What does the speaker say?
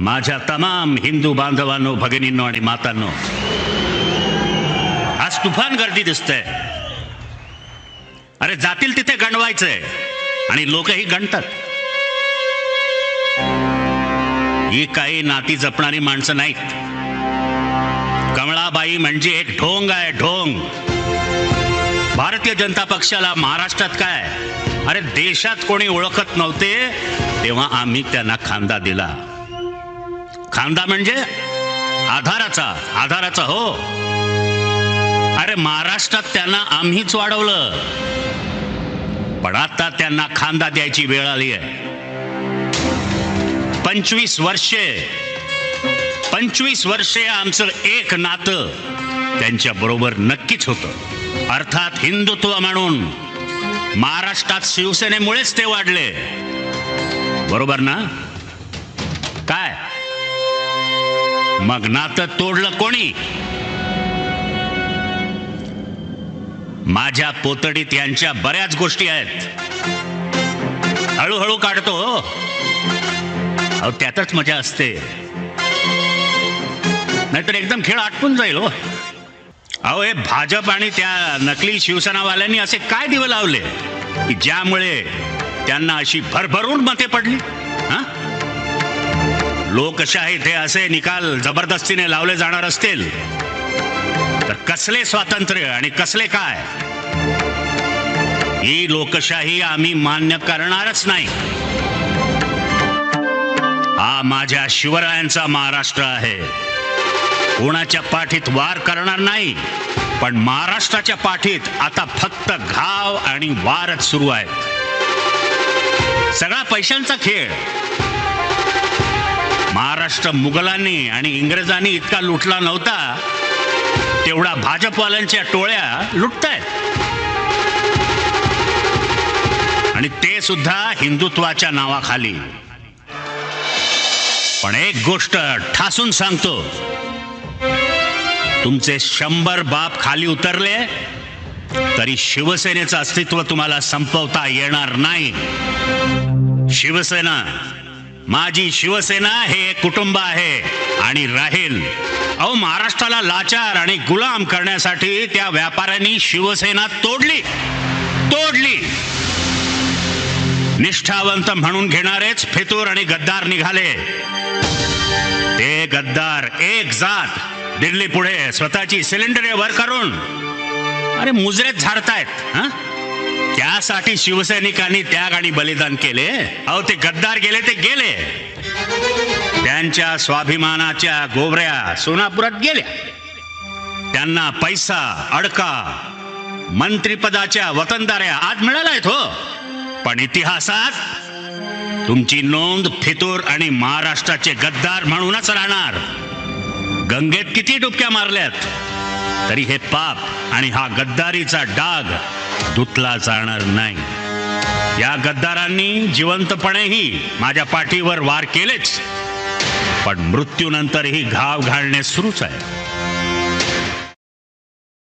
माझ्या तमाम हिंदू बांधवांनो भगिनींनो आणि मातांनो आज तुफान गर्दी दिसतंय. अरे जातील तिथे गणवायचंय आणि लोकही गणतात. ही काही नाती जपणारी माणसं नाहीत. कमळाबाई म्हणजे एक ढोंग आहे ढोंग. भारतीय जनता पक्षाला महाराष्ट्रात काय अरे देशात कोणी ओळखत नव्हते तेव्हा आम्ही त्यांना खांदा दिला. खांदा म्हणजे आधाराचा आधाराचा हो. अरे महाराष्ट्रात त्यांना आम्हीच वाढवलं. पण आता त्यांना खांदा द्यायची वेळ आली आहे. पंचवीस वर्षे पंचवीस वर्षे आमचं एक नातं त्यांच्या बरोबर नक्कीच होतं. अर्थात हिंदुत्व म्हणून महाराष्ट्रात शिवसेनेमुळेच ते वाढले. बरोबर ना? काय? मग नातं तोडलं कोणी? माझ्या पोतडीत यांच्या बऱ्याच गोष्टी आहेत. हळूहळू काढतो हो. अहो त्यातच मजा असते. नाहीतर एकदम खेळ आटपून जाईल हो. अहो हे भाजप आणि त्या नकली शिवसेनावाल्यांनी असे काय दिवे लावले? की ज्यामुळे त्यांना अशी भरभरून मते पडली? लोकशाहीत हे असे निकाल जबरदस्तीने लावले जाणार असतील? तर कसले स्वातंत्र्य आणि कसले काय? ही लोकशाही आम्ही मान्य करणारच नाही. हा माझ्या शिवरायांचा महाराष्ट्र आहे. कोणाच्या पाठीत वार करणार नाही पण महाराष्ट्राच्या पाठीत आता फक्त घाव आणि वारच सुरू आहेत. सगळा पैशांचा खेळ. महाराष्ट्र मुघलांनी आणि इंग्रजांनी इतका लुटला नव्हता तेवढा भाजपवाल्यांच्या टोळ्या लुटतायत. आणि ते सुद्धा हिंदुत्वाच्या नावाखाली. पण एक गोष्ट ठासून सांगतो. तुमचे शंभर बाप खाली उतरले तरी शिवसेनेचं अस्तित्व तुम्हाला संपवता येणार नाही. शिवसेना माझी शिवसेना हे एक कुटुंब आहे आणि राहील. अहो महाराष्ट्राला लाचार आणि गुलाम करण्यासाठी त्या व्यापाऱ्यांनी शिवसेना तोडली. तोडली. निष्ठावंत म्हणून घेणारेच फितूर आणि गद्दार निघाले. ते गद्दार एक जात दिल्ली पुढे स्वतःची सिलेंडर वर करून अरे मुजरेत झाडतायत हा? त्यासाठी शिवसैनिकांनी त्याग आणि बलिदान केले. अहो ते गद्दार गेले ते गेले. त्यांच्या स्वाभिमानाच्या गोबऱ्या सोनापुरात गेल्या. त्यांना पैसा अडका मंत्रिपदाच्या वतनदाऱ्या आज मिळालायत हो. पण इतिहासात तुमची नोंद फितूर आणि महाराष्ट्राचे गद्दार म्हणूनच राहणार. गंगेत किती डुबक्या मारल्यात. तरी हे पाप आणि हा गद्दारीचा डाग धुतला जाणार नाही. या गद्दारांनी जिवंतपणेही माझ्या पाठीवर वार केलेच. पण मृत्यूनंतरही घाव घालणे सुरूच आहे.